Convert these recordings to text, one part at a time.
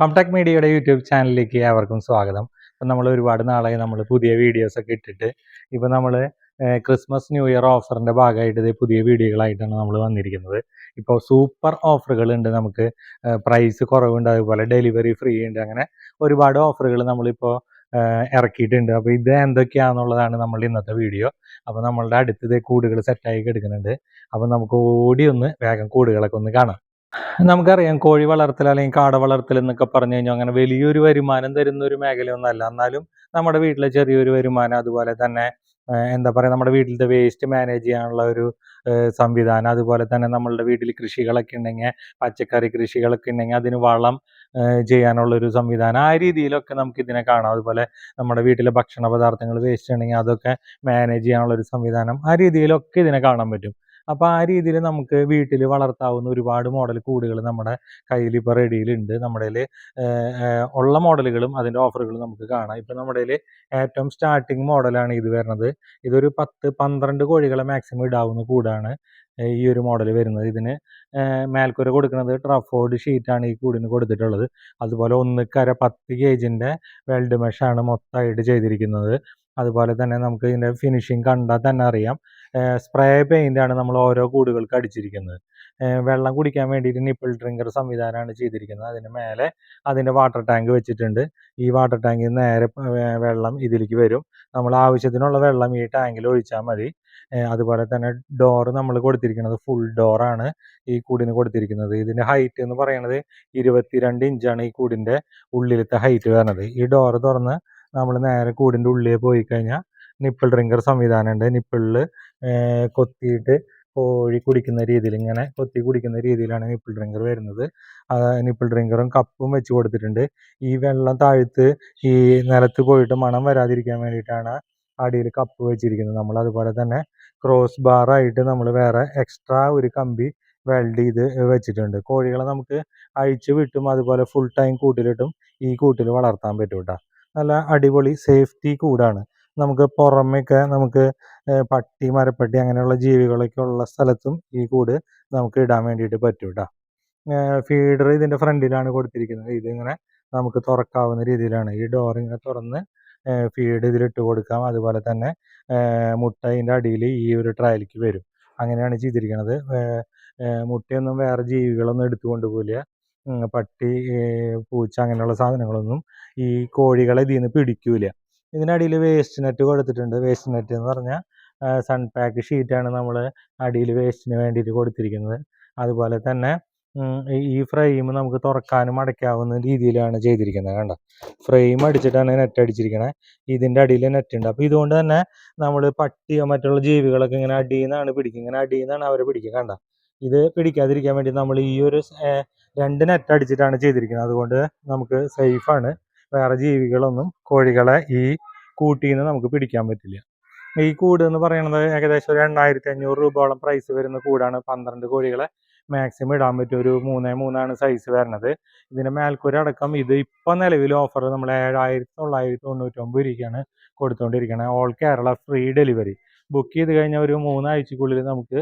ഫംടെക് മീഡിയയുടെ യൂട്യൂബ് ചാനലിലേക്ക് ഏവർക്കും സ്വാഗതം. ഇപ്പം നമ്മൾ ഒരുപാട് നാളായി നമ്മൾ പുതിയ വീഡിയോസ് ഒക്കെ ഇട്ടിട്ട് ഇപ്പം നമ്മൾ ക്രിസ്മസ് ന്യൂ ഇയർ ഓഫറിന്റെ ഭാഗമായിട്ട് ഇത് പുതിയ വീഡിയോകളായിട്ടാണ് നമ്മൾ വന്നിരിക്കുന്നത്. ഇപ്പോൾ സൂപ്പർ ഓഫറുകൾ ഉണ്ട് നമുക്ക് പ്രൈസ് കുറവുണ്ട് അതുപോലെ ഡെലിവറി ഫ്രീ ഉണ്ട് അങ്ങനെ ഒരുപാട് ഓഫറുകൾ നമ്മളിപ്പോൾ ഇറക്കിയിട്ടുണ്ട്. അപ്പോൾ ഇത് എന്തൊക്കെയാണെന്നുള്ളതാണ് നമ്മൾ ഇന്നത്തെ വീഡിയോ അപ്പോൾ നമ്മളുടെ അടുത്തത് കൂടുകൾ സെറ്റായി കിടക്കുന്നുണ്ട്. അപ്പോൾ നമുക്ക് ഓടി ഒന്ന് വേഗം കൂടുകളൊക്കെ ഒന്ന് കാണാം. നമുക്കറിയാം കോഴി വളർത്തൽ അല്ലെങ്കിൽ കാട വളർത്തൽ എന്നൊക്കെ പറഞ്ഞു കഴിഞ്ഞാൽ അങ്ങനെ വലിയൊരു വരുമാനം തരുന്ന ഒരു മേഖലയൊന്നുമല്ല. എന്നാലും നമ്മുടെ വീട്ടിലെ ചെറിയൊരു വരുമാനം അതുപോലെ തന്നെ എന്താ പറയുക നമ്മുടെ വീട്ടിലത്തെ വേസ്റ്റ് മാനേജ് ചെയ്യാനുള്ള ഒരു സംവിധാനം അതുപോലെ തന്നെ നമ്മളുടെ വീട്ടിൽ കൃഷികളൊക്കെ ഉണ്ടെങ്കിൽ പച്ചക്കറി കൃഷികളൊക്കെ ഉണ്ടെങ്കിൽ അതിന് വളം ചെയ്യാനുള്ള ഒരു സംവിധാനം ആ രീതിയിലൊക്കെ നമുക്ക് ഇതിനെ കാണാം. അതുപോലെ നമ്മുടെ വീട്ടിലെ ഭക്ഷണ പദാർത്ഥങ്ങൾ വേസ്റ്റ് ഉണ്ടെങ്കിൽ അതൊക്കെ മാനേജ് ചെയ്യാനുള്ള ഒരു സംവിധാനം ആ രീതിയിലൊക്കെ ഇതിനെ കാണാൻ പറ്റും. അപ്പോൾ ആ രീതിയിൽ നമുക്ക് വീട്ടിൽ വളർത്താവുന്ന ഒരുപാട് മോഡൽ കൂടുകൾ നമ്മുടെ കയ്യിൽ ഇപ്പോൾ റെഡിയിലുണ്ട് നമ്മുടെ ഉള്ള മോഡലുകളും അതിന്റെ ഓഫറുകളും നമുക്ക് കാണാം. ഇപ്പൊ നമ്മുടെ ഏറ്റവും സ്റ്റാർട്ടിങ് മോഡലാണ് ഇത് വരുന്നത്. ഇതൊരു പത്ത് പന്ത്രണ്ട് കോഴികളെ മാക്സിമം ഇടാവുന്ന കൂടാണ് ഈ ഒരു മോഡൽ വരുന്നത്. ഇതിന് മേൽക്കൂര കൊടുക്കുന്നത് ട്രഫോർഡ് ഷീറ്റാണ് ഈ കൂടിന് കൊടുത്തിട്ടുള്ളത്. അതുപോലെ ഒന്നിക്കര പത്ത് കെ ജിന്റെ വെൽഡ് മെഷാണ് മൊത്തമായിട്ട് ചെയ്തിരിക്കുന്നത്. അതുപോലെ തന്നെ നമുക്ക് ഇതിന്റെ ഫിനിഷിങ് കണ്ടാൽ തന്നെ അറിയാം. സ്പ്രേ പെയിന്റാണ് നമ്മൾ ഓരോ കൂടുകൾക്ക് അടിച്ചിരിക്കുന്നത്. വെള്ളം കുടിക്കാൻ വേണ്ടിയിട്ട് നിപ്പിൾ ഡ്രിങ്കർ സംവിധാനമാണ് ചെയ്തിരിക്കുന്നത്. അതിന് മേലെ അതിന്റെ വാട്ടർ ടാങ്ക് വെച്ചിട്ടുണ്ട്. ഈ വാട്ടർ ടാങ്കിൽ നേരെ വെള്ളം ഇതിലേക്ക് വരും. നമ്മൾ ആവശ്യത്തിനുള്ള വെള്ളം ഈ ടാങ്കിൽ ഒഴിച്ചാൽ മതി. അതുപോലെ തന്നെ ഡോർ നമ്മൾ കൊടുത്തിരിക്കുന്നത് ഫുൾ ഡോറാണ് ഈ കൂടിന് കൊടുത്തിരിക്കുന്നത്. ഇതിന്റെ ഹൈറ്റ് എന്ന് പറയുന്നത് ഇരുപത്തിരണ്ട് ഇഞ്ചാണ് ഈ കൂടിന്റെ ഉള്ളിലത്തെ ഹൈറ്റ് വരുന്നത്. ഈ ഡോറ് തുറന്ന് നമ്മൾ നേരെ കൂടിന്റെ ഉള്ളിൽ പോയി കഴിഞ്ഞാൽ നിപ്പിൾ ഡ്രിങ്കർ സംവിധാനമുണ്ട് നിപ്പിളിൽ കൊത്തിയിട്ട് കോഴി കുടിക്കുന്ന രീതിയിൽ ഇങ്ങനെ കൊത്തി കുടിക്കുന്ന രീതിയിലാണ് നിപ്പിൾ ഡ്രിങ്കർ വരുന്നത്. നിപ്പിൾ ഡ്രിങ്കറും കപ്പും വെച്ച് കൊടുത്തിട്ടുണ്ട്. ഈ വെള്ളം താഴ്ത്ത് ഈ നിലത്ത് പോയിട്ട് മണം വരാതിരിക്കാൻ വേണ്ടിയിട്ടാണ് അടിയിൽ കപ്പ് വെച്ചിരിക്കുന്നത്. നമ്മൾ അതുപോലെ തന്നെ ക്രോസ് ബാറായിട്ട് നമ്മൾ വേറെ എക്സ്ട്രാ ഒരു കമ്പി വെൽഡ് ചെയ്ത് വെച്ചിട്ടുണ്ട്. കോഴികളെ നമുക്ക് അഴിച്ചു വിട്ടും അതുപോലെ ഫുൾ ടൈം കൂട്ടിലിട്ടും ഈ കൂട്ടിൽ വളർത്താൻ പറ്റും കേട്ടോ. നല്ല അടിപൊളി സേഫ്റ്റി കൂടാണ്. നമുക്ക് പുറമേയൊക്കെ നമുക്ക് പട്ടി മരപ്പട്ടി അങ്ങനെയുള്ള ജീവികളൊക്കെ ഉള്ള സ്ഥലത്തും ഈ കൂട് നമുക്ക് ഇടാൻ വേണ്ടിയിട്ട് പറ്റും കേട്ടോ ഫീഡർ ഇതിന്റെ ഫ്രണ്ടിലാണ് കൊടുത്തിരിക്കുന്നത്. ഇതിങ്ങനെ നമുക്ക് തുറക്കാവുന്ന രീതിയിലാണ്. ഈ ഡോർ ഇങ്ങനെ തുറന്ന് ഫീഡ് ഇതിലിട്ട് കൊടുക്കാം. അതുപോലെ തന്നെ മുട്ട ഇതിന്റെ അടിയിൽ ഈ ഒരു ട്രയലിലേക്ക് വരും. അങ്ങനെയാണ് ചെയ്തിരിക്കുന്നത് മുട്ടയൊന്നും വേറെ ജീവികളൊന്നും എടുത്തു കൊണ്ടുപോകില്ല പട്ടി പൂച്ച അങ്ങനെയുള്ള സാധനങ്ങളൊന്നും ഈ കോഴികളെ ഇതിൽ നിന്ന് പിടിക്കൂല. ഇതിനടിയിൽ വേസ്റ്റ് നെറ്റ് കൊടുത്തിട്ടുണ്ട്. വേസ്റ്റ് നെറ്റ് എന്ന് പറഞ്ഞാൽ സൺ പാക്ക് ഷീറ്റാണ് നമ്മൾ അടിയിൽ വേസ്റ്റിന് വേണ്ടിയിട്ട് കൊടുത്തിരിക്കുന്നത്. അതുപോലെ തന്നെ ഈ ഫ്രെയിം നമുക്ക് തുറക്കാനും അടയ്ക്കാവുന്ന രീതിയിലാണ് ചെയ്തിരിക്കുന്നത് കണ്ട? ഫ്രെയിം അടിച്ചിട്ടാണ് നെറ്റ് അടിച്ചിരിക്കുന്നത് ഇതിന്റെ അടിയിൽ നെറ്റ് ഉണ്ട്. അപ്പോൾ ഇതുകൊണ്ട് തന്നെ നമ്മൾ പട്ടിയോ മറ്റുള്ള ജീവികളൊക്കെ ഇങ്ങനെ അടിയിൽ നിന്നാണ് പിടിക്കുക ഇങ്ങനെ അടിയിൽ നിന്നാണ് അവരെ പിടിക്കുക കണ്ട? ഇത് പിടിക്കാതിരിക്കാൻ വേണ്ടി നമ്മൾ ഈ ഒരു രണ്ട് നെറ്റ് അടിച്ചിട്ടാണ് ചെയ്തിരിക്കുന്നത്. അതുകൊണ്ട് നമുക്ക് സേഫാണ് വേറെ ജീവികളൊന്നും കോഴികളെ ഈ കൂട്ടിൽ നിന്ന് നമുക്ക് പിടിക്കാൻ പറ്റില്ല. ഈ കൂട് എന്ന് പറയുന്നത് ഏകദേശം ഒരു എണ്ണായിരത്തി അഞ്ഞൂറ് രൂപയോളം പ്രൈസ് വരുന്ന കൂടാണ്. പന്ത്രണ്ട് കോഴികളെ മാക്സിമം ഇടാൻ പറ്റും ഒരു മൂന്നേ മൂന്നാണ് സൈസ് വരുന്നത് ഇതിന്റെ മേൽക്കൂര അടക്കം ഇത് ഇപ്പം നിലവിൽ ഓഫർ നമ്മൾ ഏഴായിരത്തി തൊള്ളായിരത്തി തൊണ്ണൂറ്റൊമ്പത് രൂപയ്ക്കാണ് കൊടുത്തുകൊണ്ടിരിക്കുന്നത് all Kerala free delivery book ചെയ്ത് കഴിഞ്ഞാൽ ഒരു മൂന്നാഴ്ചക്കുള്ളിൽ നമുക്ക്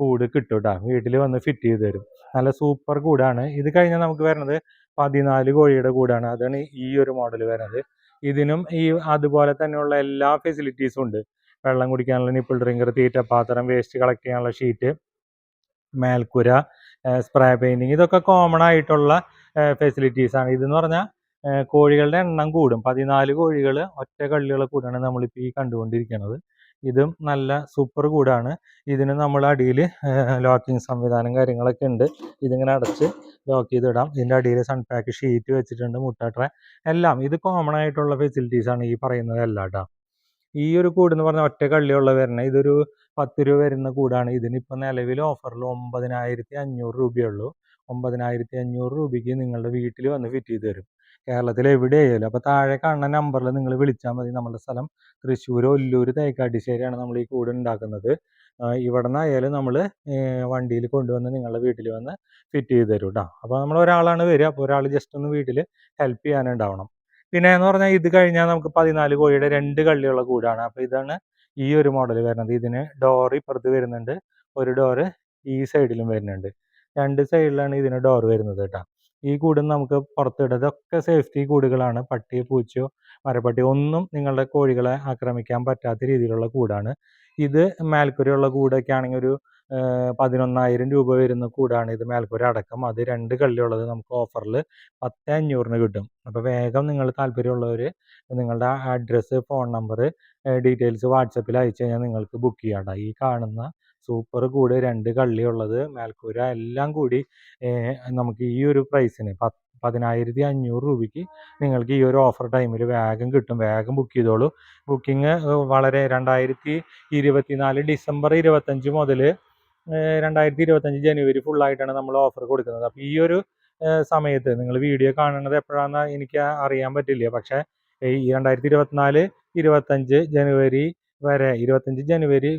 കൂട് കിട്ടും കേട്ടോ വീട്ടിൽ വന്ന് ഫിറ്റ് ചെയ്ത് തരും. നല്ല സൂപ്പർ കൂടാണ്. ഇത് കഴിഞ്ഞാൽ നമുക്ക് വരുന്നത് പതിനാല് കോഴിയുടെ കൂടാണ്. അതാണ് ഈ ഒരു മോഡൽ വരുന്നത്. ഇതിനും ഈ അതുപോലെ തന്നെയുള്ള എല്ലാ ഫെസിലിറ്റീസും ഉണ്ട്. വെള്ളം കുടിക്കാനുള്ള നിപ്പിൾ ഡ്രിങ്കർ തീറ്റ പാത്രം വേസ്റ്റ് കളക്ട് ചെയ്യാനുള്ള ഷീറ്റ് മേൽക്കുര സ്പ്രേ പെയിന്റിങ് ഇതൊക്കെ കോമൺ ആയിട്ടുള്ള ഫെസിലിറ്റീസാണ് ഇതെന്ന് പറഞ്ഞാൽ കോഴികളുടെ എണ്ണം കൂടും. പതിനാല് കോഴികൾ ഒറ്റ കള്ളികളെ കൂടാണ് നമ്മളിപ്പോൾ ഈ കണ്ടുകൊണ്ടിരിക്കുന്നത് ഇതും നല്ല സൂപ്പർ കൂടാണ്. ഇതിന് നമ്മൾ അടിയിൽ ലോക്കിംഗ് സംവിധാനം കാര്യങ്ങളൊക്കെ ഉണ്ട്. ഇതിങ്ങനെ അടച്ച് ലോക്ക് ചെയ്തിടാം. ഇതിന്റെ അടിയിൽ സൺപാക്ക് ഷീറ്റ് വെച്ചിട്ടുണ്ട് മുട്ട എല്ലാം ഇത് കോമൺ ആയിട്ടുള്ള ഫെസിലിറ്റീസാണ് ഈ പറയുന്നത് എല്ലാം കേട്ടോ ഈ ഒരു കൂട് എന്ന് പറഞ്ഞാൽ ഒറ്റ കള്ളിയുള്ള വരണേ ഇതൊരു പത്ത് രൂപ വരുന്ന കൂടാണ്. ഇതിനിപ്പോൾ നിലവിൽ ഓഫറിൽ ഒമ്പതിനായിരത്തി അഞ്ഞൂറ് രൂപയുള്ളൂ ഒമ്പതിനായിരത്തി അഞ്ഞൂറ് രൂപയ്ക്ക് നിങ്ങളുടെ വീട്ടിൽ വന്ന് ഫിറ്റ് ചെയ്ത് തരും. കേരളത്തിൽ എവിടെയായാലും അപ്പോൾ താഴെ കാണുന്ന നമ്പറിൽ നിങ്ങൾ വിളിച്ചാൽ മതി നമ്മുടെ സ്ഥലം. തൃശ്ശൂർ ഒല്ലൂർ തേക്കാട്ടിശ്ശേരിയാണ് നമ്മൾ ഈ കൂട് ഉണ്ടാക്കുന്നത്. ഇവിടെ നിന്നായാലും നമ്മൾ വണ്ടിയിൽ കൊണ്ടുവന്ന് നിങ്ങളുടെ വീട്ടിൽ വന്ന് ഫിറ്റ് ചെയ്ത് തരും കേട്ടോ അപ്പോൾ നമ്മൾ ഒരാളാണ് വരിക അപ്പോൾ ഒരാൾ ജസ്റ്റ് ഒന്ന് വീട്ടിൽ ഹെൽപ്പ് ചെയ്യാനുണ്ടാവണം. പിന്നെ എന്ന് പറഞ്ഞാൽ ഇത് കഴിഞ്ഞാൽ നമുക്ക് പതിനാല് കോഴിയുടെ രണ്ട് കള്ളിയുള്ള കൂടാണ്. അപ്പോൾ ഇതാണ് ഈ ഒരു മോഡൽ വരുന്നത്. ഇതിന് ഡോർ ഇപ്പുറത്ത് വരുന്നുണ്ട്. ഒരു ഡോറ് ഈ സൈഡിലും വരുന്നുണ്ട്. രണ്ട് സൈഡിലാണ് ഇതിന് ഡോർ വരുന്നത് കേട്ടോ. ഈ കൂട് നമുക്ക് പുറത്തിടുക ഇതൊക്കെ സേഫ്റ്റി കൂടുകളാണ്. പട്ടിയെ പൂച്ചയോ മരപ്പട്ടിയോ ഒന്നും നിങ്ങളുടെ കോഴികളെ ആക്രമിക്കാൻ പറ്റാത്ത രീതിയിലുള്ള കൂടാണ്. ഇത് മേൽക്കുരയുള്ള കൂടൊക്കെ ആണെങ്കിൽ ഒരു പതിനൊന്നായിരം രൂപ വരുന്ന കൂടാണ് ഇത് മേൽക്കൂര അടക്കം. അത് രണ്ട് കള്ളിയുള്ളത് നമുക്ക് ഓഫറിൽ പത്ത് അഞ്ഞൂറിന് കിട്ടും. അപ്പോൾ വേഗം നിങ്ങൾ താല്പര്യമുള്ളവർ നിങ്ങളുടെ അഡ്രസ്സ് ഫോൺ നമ്പർ ഡീറ്റെയിൽസ് വാട്സപ്പിൽ അയച്ചു കഴിഞ്ഞാൽ നിങ്ങൾക്ക് ബുക്ക് ചെയ്യാം. ഈ കാണുന്ന സൂപ്പർ കൂടെ രണ്ട് കള്ളി ഉള്ളത് മേൽക്കൂര എല്ലാം കൂടി നമുക്ക് ഈ ഒരു പ്രൈസിന് പത്ത് പതിനായിരത്തി അഞ്ഞൂറ് രൂപയ്ക്ക് നിങ്ങൾക്ക് ഈ ഒരു ഓഫർ ടൈമിൽ വേഗം കിട്ടും. വേഗം ബുക്ക് ചെയ്തോളൂ. ബുക്കിംഗ് വളരെ രണ്ടായിരത്തി ഇരുപത്തിനാല് ഡിസംബർ ഇരുപത്തഞ്ച് മുതൽ രണ്ടായിരത്തി ഇരുപത്തഞ്ച് ജനുവരി ഫുള്ളായിട്ടാണ് നമ്മൾ ഓഫർ കൊടുക്കുന്നത്. അപ്പോൾ ഈ ഒരു സമയത്ത് നിങ്ങൾ വീഡിയോ കാണുന്നത് എപ്പോഴാണെന്ന് എനിക്ക് അറിയാൻ പറ്റില്ല. പക്ഷേ ഈ രണ്ടായിരത്തി ഇരുപത്തിനാല് ഇരുപത്തഞ്ച് ജനുവരി വരെ ഇരുപത്തഞ്ച് ജനുവരി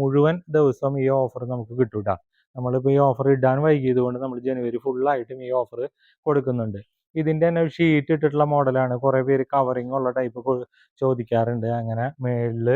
മുഴുവൻ ദിവസം ഈ ഓഫർ നമുക്ക് കിട്ടും ട്ടോ നമ്മളിപ്പോൾ ഈ ഓഫർ ഇടാൻ വൈകിയത് കൊണ്ട് നമ്മൾ ജനുവരി ഫുള്ളായിട്ടും ഈ ഓഫർ കൊടുക്കുന്നുണ്ട്. ഇതിന്റെ തന്നെ ഷീറ്റ് ഇട്ടിട്ടുള്ള മോഡലാണ് കുറേ പേര് കവറിങ് ഉള്ള ടൈപ്പ് ചോദിക്കാറുണ്ട്. അങ്ങനെ മേളിൽ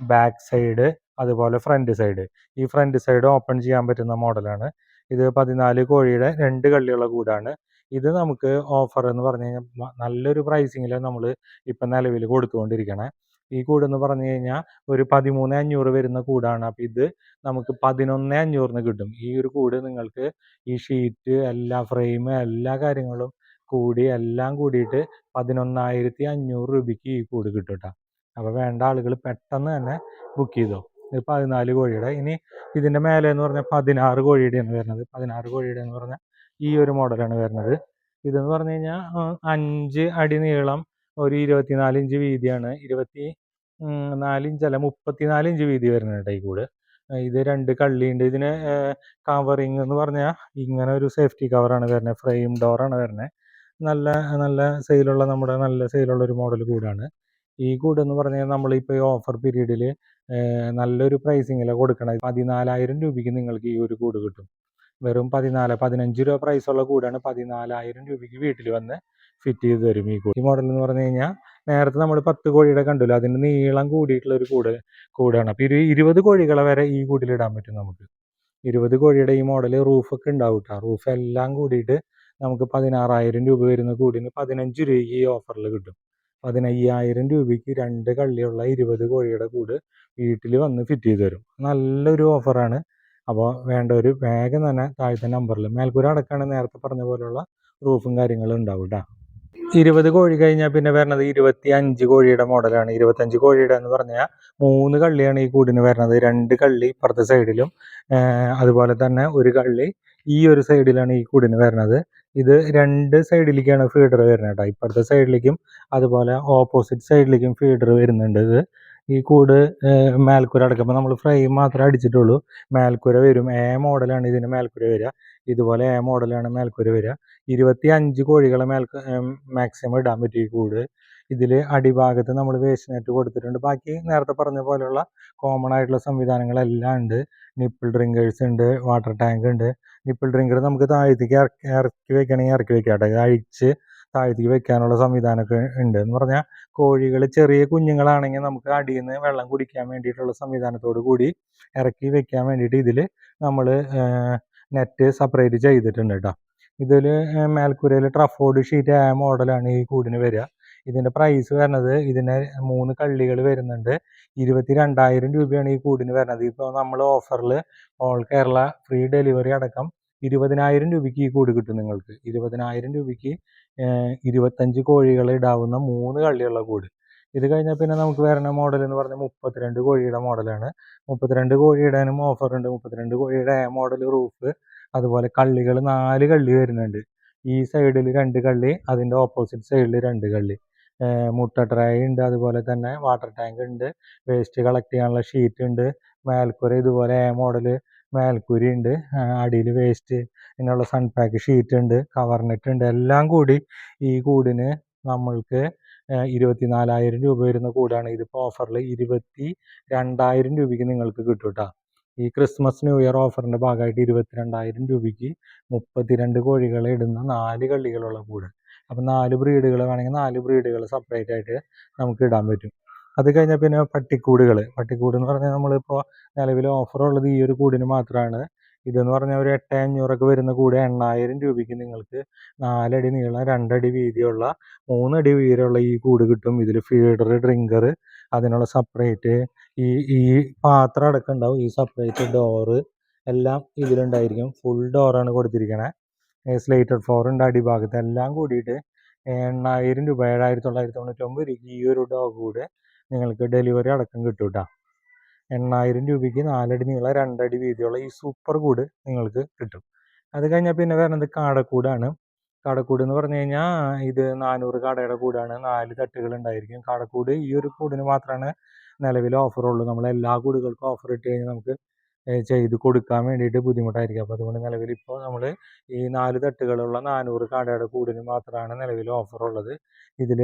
ബാക്ക് സൈഡ് അതുപോലെ ഫ്രണ്ട് സൈഡ് ഈ ഫ്രണ്ട് സൈഡ് ഓപ്പൺ ചെയ്യാൻ പറ്റുന്ന മോഡലാണ് ഇത് പതിനാല് കോഴിയുടെ രണ്ട് കള്ളിയുള്ള കൂടാണ്. ഇത് നമുക്ക് ഓഫർ എന്ന് പറഞ്ഞു കഴിഞ്ഞാൽ നല്ലൊരു പ്രൈസിങ്ങിൽ നമ്മൾ ഇപ്പം നിലവിൽ കൊടുത്തുകൊണ്ടിരിക്കണേ. ഈ കൂടെന്ന് പറഞ്ഞു കഴിഞ്ഞാൽ ഒരു പതിമൂന്ന് അഞ്ഞൂറ് വരുന്ന കൂടാണ്. അപ്പോൾ ഇത് നമുക്ക് പതിനൊന്ന് അഞ്ഞൂറിന് കിട്ടും. ഈ ഒരു കൂട് നിങ്ങൾക്ക് ഈ ഷീറ്റ് എല്ലാ ഫ്രെയിം എല്ലാ കാര്യങ്ങളും കൂടി എല്ലാം കൂടിയിട്ട് പതിനൊന്നായിരത്തി അഞ്ഞൂറ് രൂപയ്ക്ക് ഈ കൂട് കിട്ടും കേട്ടോ അപ്പോൾ വേണ്ട ആളുകൾ പെട്ടെന്ന് തന്നെ ബുക്ക് ചെയ്തോ. ഇത് പതിനാല് കോഴിയുടെ. ഇനി ഇതിന്റെ മേലെ എന്ന് പറഞ്ഞാൽ പതിനാറ് കോഴിയുടെയാണ് വരുന്നത്. പതിനാറ് കോഴിയുടെ എന്ന് പറഞ്ഞാൽ ഈ ഒരു മോഡലാണ് വരുന്നത്. ഇതെന്ന് പറഞ്ഞു കഴിഞ്ഞാൽ അഞ്ച് അടി നീളം ഒരു ഇരുപത്തിനാല് ഇഞ്ച് വീതിയാണ്. ഇരുപത്തി നാലിഞ്ചല്ല മുപ്പത്തിനാല് ഇഞ്ച് വീതി വരുന്നുണ്ട് ഈ കൂട്. ഇത് രണ്ട് കള്ളിയുണ്ട്. ഇതിന് കവറിങ് എന്ന് പറഞ്ഞാൽ ഇങ്ങനെ ഒരു സേഫ്റ്റി കവറാണ് വരുന്നത് ഫ്രെയിം ഡോറാണ് വരുന്നത് നല്ല നല്ല സെയിലുള്ള നമ്മുടെ നല്ല സെയിലുള്ള ഒരു മോഡൽ കൂടാണ്. ഈ കൂട് എന്ന് പറഞ്ഞാൽ നമ്മളിപ്പോൾ ഈ ഓഫർ പീരീഡിൽ നല്ലൊരു പ്രൈസിങ്ങിലാണ് കൊടുക്കണത്. പതിനാലായിരം രൂപയ്ക്ക് നിങ്ങൾക്ക് ഈ ഒരു കൂട് കിട്ടും. വെറും പതിനാല് പതിനഞ്ച് രൂപ പ്രൈസുള്ള കൂടാണ് പതിനാലായിരം രൂപയ്ക്ക് വീട്ടിൽ വന്ന് ഫിറ്റ് ചെയ്ത് തരും ഈ ഈ മോഡൽ എന്ന് പറഞ്ഞു കഴിഞ്ഞാൽ നേരത്തെ നമ്മൾ പത്ത് കോഴിയുടെ കണ്ടല്ലോ? അതിന്റെ നീളം കൂടിയിട്ടുള്ള ഒരു കൂട് കൂടാണ്. അപ്പോൾ ഒരു ഇരുപത് കോഴികളെ വരെ ഈ കൂട്ടിലിടാൻ പറ്റും നമുക്ക്. ഇരുപത് കോഴിയുടെ ഈ മോഡൽ റൂഫൊക്കെ ഉണ്ടാവും കേട്ടോ റൂഫ് എല്ലാം കൂടിയിട്ട് നമുക്ക് പതിനാറായിരം രൂപ വരുന്ന കൂടിന് പതിനഞ്ച് രൂപയ്ക്ക് ഈ ഓഫറിൽ കിട്ടും. പതിനയ്യായിരം രൂപയ്ക്ക് രണ്ട് കള്ളിയുള്ള ഇരുപത് കോഴിയുടെ കൂട് വീട്ടിൽ വന്ന് ഫിറ്റ് ചെയ്ത് തരും. നല്ലൊരു ഓഫറാണ് അപ്പോൾ വേണ്ട ഒരു വേഗം തന്നെ താഴത്തെ നമ്പറിൽ മേൽക്കൂര അടക്കമാണ് നേരത്തെ പറഞ്ഞ പോലെയുള്ള റൂഫും കാര്യങ്ങളും ഉണ്ടാവും കേട്ടോ ഇരുപത് കോഴി കഴിഞ്ഞാൽ പിന്നെ വരുന്നത് ഇരുപത്തി അഞ്ച് കോഴിയുടെ മോഡലാണ്. ഇരുപത്തഞ്ച് കോഴിയുടെ എന്ന് പറഞ്ഞാൽ മൂന്ന് കള്ളിയാണ് ഈ കൂടിന് വരുന്നത് രണ്ട് കള്ളി ഇപ്പുറത്തെ സൈഡിലും അതുപോലെ തന്നെ ഒരു കള്ളി ഈ ഒരു സൈഡിലാണ് ഈ കൂടിന് വരുന്നത് ഇത് രണ്ട് സൈഡിലേക്കാണ് ഫീഡർ വരുന്നത് കേട്ടോ. ഇപ്പുറത്തെ സൈഡിലേക്കും അതുപോലെ ഓപ്പോസിറ്റ് സൈഡിലേക്കും ഫീഡർ വരുന്നുണ്ട് ഇത്. ഈ കൂട് മേൽക്കൂര അടക്കുമ്പോൾ നമ്മൾ ഫ്രെയിം മാത്രമേ അടിച്ചിട്ടുള്ളൂ. മേൽക്കൂര വരും. എ മോഡലാണ് ഇതിന് മേൽക്കൂര വരിക. ഇതുപോലെ എ മോഡലാണ് മേൽക്കൂര വരിക. ഇരുപത്തി അഞ്ച് കോഴികളെ മേൽക്ക് മാക്സിമം ഇടാൻ പറ്റും ഈ കൂട്. ഇതിൽ അടിഭാഗത്ത് നമ്മൾ വേസ്റ്റ് നെറ്റ് കൊടുത്തിട്ടുണ്ട്. ബാക്കി നേരത്തെ പറഞ്ഞ പോലെയുള്ള കോമൺ ആയിട്ടുള്ള സംവിധാനങ്ങളെല്ലാം ഉണ്ട്. നിപ്പിൾ ഡ്രിങ്കേഴ്സ് ഉണ്ട് വാട്ടർ ടാങ്ക് ഉണ്ട്. നിപ്പിൾ ഡ്രിങ്കർ നമുക്ക് താഴത്തേക്ക് ഇറക്കി ഇറക്കി വെക്കണമെങ്കിൽ ഇറക്കി വെക്കാം കേട്ടോ അഴിച്ച് താഴത്തേക്ക് വെക്കാനുള്ള സംവിധാനമൊക്കെ ഉണ്ട്. എന്ന് പറഞ്ഞാൽ കോഴികൾ ചെറിയ കുഞ്ഞുങ്ങളാണെങ്കിൽ നമുക്ക് അടിയിൽ നിന്ന് വെള്ളം കുടിക്കാൻ വേണ്ടിയിട്ടുള്ള സംവിധാനത്തോട് കൂടി ഇറക്കി വെക്കാൻ വേണ്ടിയിട്ട് ഇതിൽ നമ്മൾ നെറ്റ് സെപ്പറേറ്റ് ചെയ്തിട്ടുണ്ട് കേട്ടോ ഇതിൽ മേൽക്കൂരയിൽ ട്രഫോർഡ് ഷീറ്റ് ആയ മോഡലാണ് ഈ കൂടിന് വരിക. ഇതിന്റെ പ്രൈസ് വരുന്നത് ഇതിന് മൂന്ന് കള്ളികൾ വരുന്നുണ്ട്. ഇരുപത്തി രണ്ടായിരം രൂപയാണ് ഈ കൂടിന് വരുന്നത്. ഇപ്പോൾ നമ്മൾ ഓഫറിൽ ഓൾ കേരള ഫ്രീ ഡെലിവറി അടക്കം ഇരുപതിനായിരം രൂപയ്ക്ക് ഈ കൂട് കിട്ടും നിങ്ങൾക്ക്. ഇരുപതിനായിരം രൂപയ്ക്ക് ഇരുപത്തഞ്ച് കോഴികൾ ഇടാവുന്ന മൂന്ന് കള്ളിയുള്ള കൂട്. ഇത് കഴിഞ്ഞാൽ പിന്നെ നമുക്ക് വരുന്ന മോഡൽ എന്ന് പറഞ്ഞാൽ മുപ്പത്തിരണ്ട് കോഴിയുടെ മോഡലാണ് മുപ്പത്തിരണ്ട് കോഴിയിടാനും ഓഫറുണ്ട് മുപ്പത്തിരണ്ട് കോഴിയുടെ മോഡൽ റൂഫ് അതുപോലെ കള്ളികൾ നാല് കള്ളി വരുന്നുണ്ട്. ഈ സൈഡിൽ രണ്ട് കള്ളി അതിന്റെ ഓപ്പോസിറ്റ് സൈഡിൽ രണ്ട് കള്ളി. മുട്ട ട്രൈ ഉണ്ട് അതുപോലെ തന്നെ വാട്ടർ ടാങ്ക് ഉണ്ട്. വേസ്റ്റ് കളക്ട് ചെയ്യാനുള്ള ഷീറ്റ് ഉണ്ട്. മേൽക്കൂര ഇതുപോലെ എ മോഡൽ മേൽക്കൂരി ഉണ്ട്. അടിയിൽ വേസ്റ്റ് ഇങ്ങനെയുള്ള സൺപാക്ക് ഷീറ്റ് ഉണ്ട് കവർ നെറ്റ് ഉണ്ട്. എല്ലാം കൂടി ഈ കൂടിന് നമ്മൾക്ക് ഇരുപത്തിനാലായിരം രൂപ വരുന്ന കൂടാണ്. ഇതിപ്പോൾ ഓഫറിൽ ഇരുപത്തി രണ്ടായിരം രൂപയ്ക്ക് നിങ്ങൾക്ക് കിട്ടും കേട്ടോ ഈ ക്രിസ്മസ് ന്യൂ ഇയർ ഓഫറിന്റെ ഭാഗമായിട്ട് ഇരുപത്തിരണ്ടായിരം രൂപയ്ക്ക് മുപ്പത്തിരണ്ട് കോഴികളെ ഇടുന്ന നാല് കള്ളികളുള്ള കൂട് അപ്പം നാല് ബ്രീഡുകൾ വേണമെങ്കിൽ നാല് ബ്രീഡുകൾ സെപ്പറേറ്റ് ആയിട്ട് നമുക്ക് ഇടാൻ പറ്റും. അത് കഴിഞ്ഞാൽ പിന്നെ പട്ടിക്കൂടുകൾ പട്ടിക്കൂട് എന്ന് പറഞ്ഞാൽ നമ്മളിപ്പോൾ നിലവിൽ ഓഫറുള്ളത് ഈ ഒരു കൂടിന് മാത്രമാണ് ഇതെന്ന് പറഞ്ഞാൽ ഒരു എട്ട് അഞ്ഞൂറൊക്കെ വരുന്ന കൂടെ എണ്ണായിരം രൂപയ്ക്ക് നിങ്ങൾക്ക് നാലടി നീളം രണ്ടടി വീതിയുള്ള മൂന്നടി വീതിയുള്ള ഈ കൂട് കിട്ടും. ഇതിൽ ഫീഡർ ഡ്രിങ്കർ അതിനുള്ള സെപ്പറേറ്റ് ഈ ഈ പാത്രം അടക്കം ഉണ്ടാവും. ഈ സെപ്പറേറ്റ് ഡോറ് എല്ലാം ഇതിലുണ്ടായിരിക്കും. ഫുൾ ഡോറാണ് കൊടുത്തിരിക്കണേ. സ്ലേറ്റഡ് ഫ്ലോർ ഉണ്ട് അടിഭാഗത്ത്. എല്ലാം കൂടിയിട്ട് എണ്ണായിരം രൂപ ഏഴായിരത്തി തൊള്ളായിരത്തി തൊണ്ണൂറ്റൊമ്പത് രൂപയ്ക്ക് ഈ ഒരു ഡോഗ് കൂടെ നിങ്ങൾക്ക് ഡെലിവറി അടക്കം കിട്ടും കേട്ടോ എണ്ണായിരം രൂപയ്ക്ക് നാലടി നീളം രണ്ടടി വീതിയുള്ള ഈ സൂപ്പർ കൂട് നിങ്ങൾക്ക് കിട്ടും. അത് കഴിഞ്ഞാൽ പിന്നെ വരുന്നത് കാടക്കൂടാണ്. കാടക്കൂട് എന്ന് പറഞ്ഞു കഴിഞ്ഞാൽ ഇത് നാനൂറ് കടയുടെ കൂടാണ്. നാല് തട്ടുകൾ ഉണ്ടായിരിക്കും. കാടക്കൂട് ഈ ഒരു കൂടിന് മാത്രമാണ് നിലവിൽ ഓഫറുള്ളൂ നമ്മൾ എല്ലാ കൂടുകൾക്കും ഓഫർ ഇട്ട് കഴിഞ്ഞാൽ നമുക്ക് ചെയ്ത് കൊടുക്കാൻ വേണ്ടിയിട്ട് ബുദ്ധിമുട്ടായിരിക്കും. അപ്പോൾ അതുകൊണ്ട് നിലവിൽ ഇപ്പോൾ നമ്മൾ ഈ നാല് തട്ടുകളുള്ള നാനൂറ് കടയുടെ കൂടിന് മാത്രമാണ് നിലവിൽ ഉള്ളത്. ഇതിൽ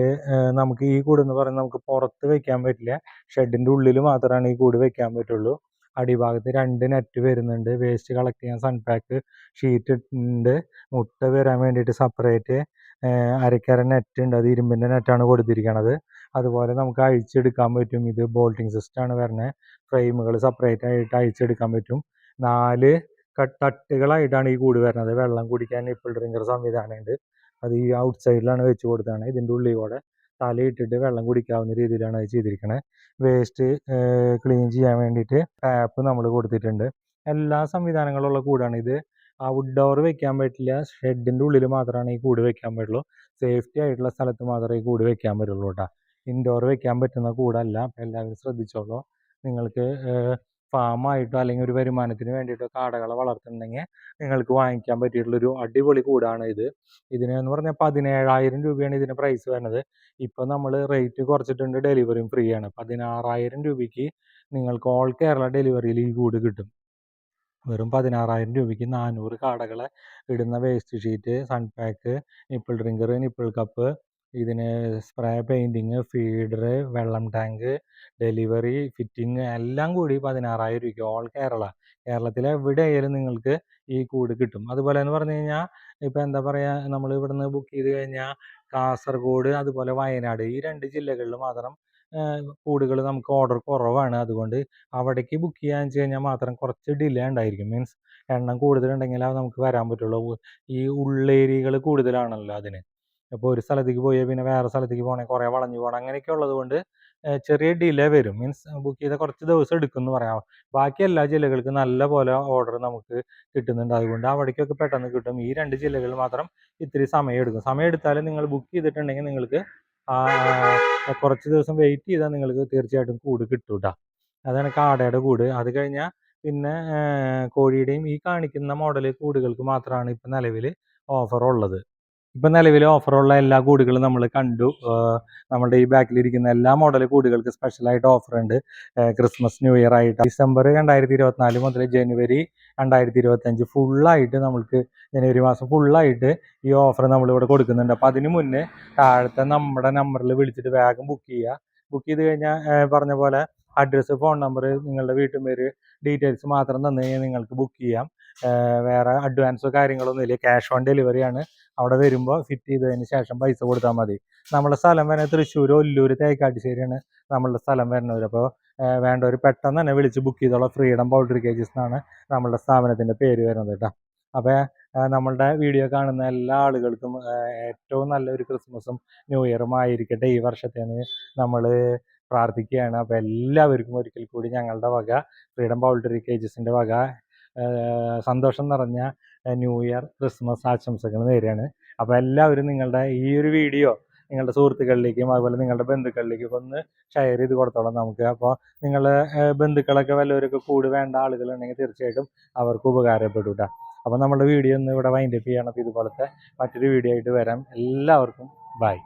നമുക്ക് ഈ കൂടെന്ന് പറയുന്നത് നമുക്ക് പുറത്ത് വയ്ക്കാൻ പറ്റില്ല. ഷെഡിന്റെ ഉള്ളിൽ മാത്രമാണ് ഈ കൂട് വയ്ക്കാൻ പറ്റുള്ളൂ. അടിഭാഗത്ത് രണ്ട് നെറ്റ് വരുന്നുണ്ട്. വേസ്റ്റ് കളക്ട് ചെയ്യാൻ സൺപാക്ക് ഷീറ്റ് ഉണ്ട് മുട്ട വരാൻ വേണ്ടിയിട്ട് സെപ്പറേറ്റ് അരക്കര നെറ്റ് ഉണ്ട്. അത് ഇരുമ്പിന്റെ നെറ്റാണ് കൊടുത്തിരിക്കുന്നത് അതുപോലെ നമുക്ക് അഴിച്ചെടുക്കാൻ പറ്റും. ഇത് ബോൾട്ടിംഗ് സിസ്റ്റമാണ് വരുന്നത് ഫ്രെയിമുകൾ സെപ്പറേറ്റ് ആയിട്ട് അഴിച്ചെടുക്കാൻ പറ്റും. നാല് തട്ടുകളായിട്ടാണ് ഈ കൂട് വരുന്നത് വെള്ളം കുടിക്കാൻ നിപ്പിൾ ഡ്രിങ്കർ സംവിധാനമുണ്ട് അത് ഈ ഔട്ട് സൈഡിലാണ് വെച്ച് കൊടുത്തതാണ്. ഇതിന്റെ ഉള്ളിൽ കൂടെ. തലയിട്ടിട്ട് വെള്ളം കുടിക്കാവുന്ന രീതിയിലാണ് അത് ചെയ്തിരിക്കുന്നത് വേസ്റ്റ് ക്ലീൻ ചെയ്യാൻ വേണ്ടിയിട്ട് ടാപ്പ് നമ്മൾ കൊടുത്തിട്ടുണ്ട്. എല്ലാ സംവിധാനങ്ങളും ഉള്ള കൂടാണ് ഇത്. ഔട്ട്ഡോർ വെക്കാൻ പറ്റില്ല. ഷെഡിന്റെ ഉള്ളിൽ മാത്രമാണ് ഈ കൂട് വെക്കാൻ പറ്റുള്ളൂ. സേഫ്റ്റി ആയിട്ടുള്ള സ്ഥലത്ത് മാത്രമേ ഈ കൂട് വെക്കാൻ പറ്റുള്ളൂ കേട്ടോ. ഇൻഡോർ വെക്കാൻ പറ്റുന്ന കൂടല്ല. അപ്പോൾ എല്ലാവരും ശ്രദ്ധിച്ചോളൂ. നിങ്ങൾക്ക് ഫാമായിട്ടോ അല്ലെങ്കിൽ ഒരു വരുമാനത്തിന് വേണ്ടിയിട്ടോ കാടകളെ വളർത്തുന്നുണ്ടെങ്കിൽ നിങ്ങൾക്ക് വാങ്ങിക്കാൻ പറ്റിയിട്ടുള്ളൊരു അടിപൊളി കൂടാണ് ഇത്. ഇതിന് എന്ന് പറഞ്ഞാൽ പതിനേഴായിരം രൂപയാണ് ഇതിന് പ്രൈസ് വരുന്നത്. ഇപ്പോൾ നമ്മൾ റേറ്റ് കുറച്ചിട്ടുണ്ട് ഡെലിവറിയും ഫ്രീ ആണ്. പതിനാറായിരം രൂപയ്ക്ക് നിങ്ങൾക്ക് ഓൾ കേരള ഡെലിവറിയിൽ ഈ കൂട് കിട്ടും. വെറും പതിനാറായിരം രൂപയ്ക്ക് നാനൂറ് കാടകളെ ഇടുന്ന waste sheet sun pack nipple drinker nipple cup ഇതിന് സ്പ്രേ പെയിന്റിങ് ഫീഡർ വെള്ളം ടാങ്ക് ഡെലിവറി ഫിറ്റിങ് എല്ലാം കൂടി പതിനാറായിരം രൂപയ്ക്ക് ഓൾ കേരള. കേരളത്തിലെ എവിടെയായാലും നിങ്ങൾക്ക് ഈ കൂട് കിട്ടും. അതുപോലെ എന്ന് പറഞ്ഞു കഴിഞ്ഞാൽ ഇപ്പോൾ എന്താ പറയുക നമ്മൾ ഇവിടുന്ന് ബുക്ക് ചെയ്ത് കഴിഞ്ഞാൽ കാസർഗോഡ് അതുപോലെ വയനാട് ഈ രണ്ട് ജില്ലകളിൽ മാത്രം കൂടുകൾ നമുക്ക് ഓർഡർ കുറവാണ്. അതുകൊണ്ട് അവിടേക്ക് ബുക്ക് ചെയ്യാന്ന് വെച്ച് കഴിഞ്ഞാൽ മാത്രം കുറച്ച് ഡിലേ ഉണ്ടായിരിക്കും. മീൻസ് എണ്ണം കൂടുതലുണ്ടെങ്കിൽ അത് നമുക്ക് വരാൻ പറ്റുള്ളൂ. ഈ ഉള്ളേരിയകൾ കൂടുതലാണല്ലോ അതിന്. അപ്പോൾ ഒരു സ്ഥലത്തേക്ക് പോയാൽ പിന്നെ വേറെ സ്ഥലത്തേക്ക് പോകണമെങ്കിൽ കുറേ വളഞ്ഞു പോകണം അങ്ങനെയൊക്കെ ഉള്ളത് കൊണ്ട് ചെറിയ ഡിലേ വരും. മീൻസ് ബുക്ക് ചെയ്താൽ കുറച്ച് ദിവസം എടുക്കും എന്ന് പറയാം. ബാക്കി എല്ലാ ജില്ലകൾക്കും നല്ല പോലെ ഓർഡർ നമുക്ക് കിട്ടുന്നുണ്ട്. അതുകൊണ്ട് അവിടേക്കൊക്കെ പെട്ടെന്ന് കിട്ടും. ഈ രണ്ട് ജില്ലകളിൽ മാത്രം ഇത്തിരി സമയം എടുക്കും. സമയം എടുത്താലും നിങ്ങൾ ബുക്ക് ചെയ്തിട്ടുണ്ടെങ്കിൽ നിങ്ങൾക്ക് കുറച്ച് ദിവസം വെയിറ്റ് ചെയ്താൽ നിങ്ങൾക്ക് തീർച്ചയായിട്ടും കൂട് കിട്ടും കേട്ടോ അതാണ് കാടയുടെ കൂട്. അത് കഴിഞ്ഞാൽ പിന്നെ കോഴിയുടെയും ഈ കാണിക്കുന്ന മോഡൽ കൂടുകൾക്ക് മാത്രമാണ് ഇപ്പം നിലവിൽ ഓഫർ ഉള്ളത്. ഇപ്പം നിലവിൽ ഓഫറുള്ള എല്ലാ കൂടുകളും നമ്മൾ കണ്ടു. നമ്മുടെ ഈ ബാക്കിലിരിക്കുന്ന എല്ലാ മോഡൽ കൂടുകൾക്ക് സ്പെഷ്യലായിട്ട് ഓഫർ ഉണ്ട്. ക്രിസ്മസ് ന്യൂ ഇയർ ആയിട്ട്. ഡിസംബർ രണ്ടായിരത്തി ഇരുപത്തിനാല് മുതൽ ജനുവരി രണ്ടായിരത്തി ഇരുപത്തഞ്ച് ഫുള്ളായിട്ട് നമ്മൾക്ക് ജനുവരി മാസം ഫുള്ളായിട്ട് ഈ ഓഫർ നമ്മളിവിടെ കൊടുക്കുന്നുണ്ട്. അപ്പോൾ അതിന് മുന്നേ താഴത്തെ നമ്മുടെ നമ്പറിൽ വിളിച്ചിട്ട് വേഗം ബുക്ക് ചെയ്യുക ബുക്ക് ചെയ്ത് കഴിഞ്ഞാൽ പറഞ്ഞ പോലെ അഡ്രസ്സ് ഫോൺ നമ്പർ നിങ്ങളുടെ വീട്ടുപേര് ഡീറ്റെയിൽസ് മാത്രം തന്നു കഴിഞ്ഞാൽ നിങ്ങൾക്ക് ബുക്ക് ചെയ്യാം. വേറെ അഡ്വാൻസോ കാര്യങ്ങളൊന്നും ഇല്ല ക്യാഷ് ഓൺ ഡെലിവറി ആണ്. അവിടെ വരുമ്പോൾ ഫിറ്റ് ചെയ്തതിന് ശേഷം പൈസ കൊടുത്താൽ മതി. നമ്മുടെ സ്ഥലം വരുന്നത് തൃശ്ശൂർ ഒല്ലൂർ തേക്കാട്ടിശ്ശേരിയാണ് നമ്മളുടെ സ്ഥലം വരുന്നത്. അപ്പോൾ വേണ്ടവർ പെട്ടെന്ന് തന്നെ വിളിച്ച് ബുക്ക് ചെയ്തോളാം. ഫ്രീഡം പൗഡർ കേജസ് എന്നാണ് നമ്മളുടെ സ്ഥാപനത്തിന്റെ പേര് വരുന്നത് കേട്ടോ. അപ്പോൾ നമ്മളുടെ വീഡിയോ കാണുന്ന എല്ലാ ആളുകൾക്കും ഏറ്റവും നല്ലൊരു ക്രിസ്മസും ന്യൂ ഇയറും ആയിരിക്കട്ടെ ഈ വർഷത്തേന്. നമ്മൾ പ്രാർത്ഥിക്കുകയാണ്. അപ്പോൾ എല്ലാവർക്കും ഒരിക്കൽ കൂടി ഞങ്ങളുടെ വക ഫ്രീഡം പൗൾട്രി കേജസിന്റെ വക സന്തോഷം നിറഞ്ഞ ന്യൂ ഇയർ ക്രിസ്മസ് ആശംസകൾ നേരെയാണ് അപ്പോൾ എല്ലാവരും നിങ്ങളുടെ ഈ ഒരു വീഡിയോ നിങ്ങളുടെ സുഹൃത്തുക്കളിലേക്കും അതുപോലെ നിങ്ങളുടെ ബന്ധുക്കളിലേക്കും ഒന്ന് ഷെയർ ചെയ്ത് കൊടുത്തോളാം നമുക്ക്. അപ്പോൾ നിങ്ങളുടെ ബന്ധുക്കളൊക്കെ വല്ലവരൊക്കെ കൂടി വേണ്ട ആളുകളുണ്ടെങ്കിൽ തീർച്ചയായിട്ടും അവർക്ക് ഉപകാരപ്പെടും അപ്പോൾ നമ്മുടെ വീഡിയോ ഒന്ന് ഇവിടെ വൈൻഡപ്പ് ചെയ്യണം അപ്പോൾ ഇതുപോലത്തെ മറ്റൊരു വീഡിയോ ആയിട്ട് വരാം. എല്ലാവർക്കും ബൈ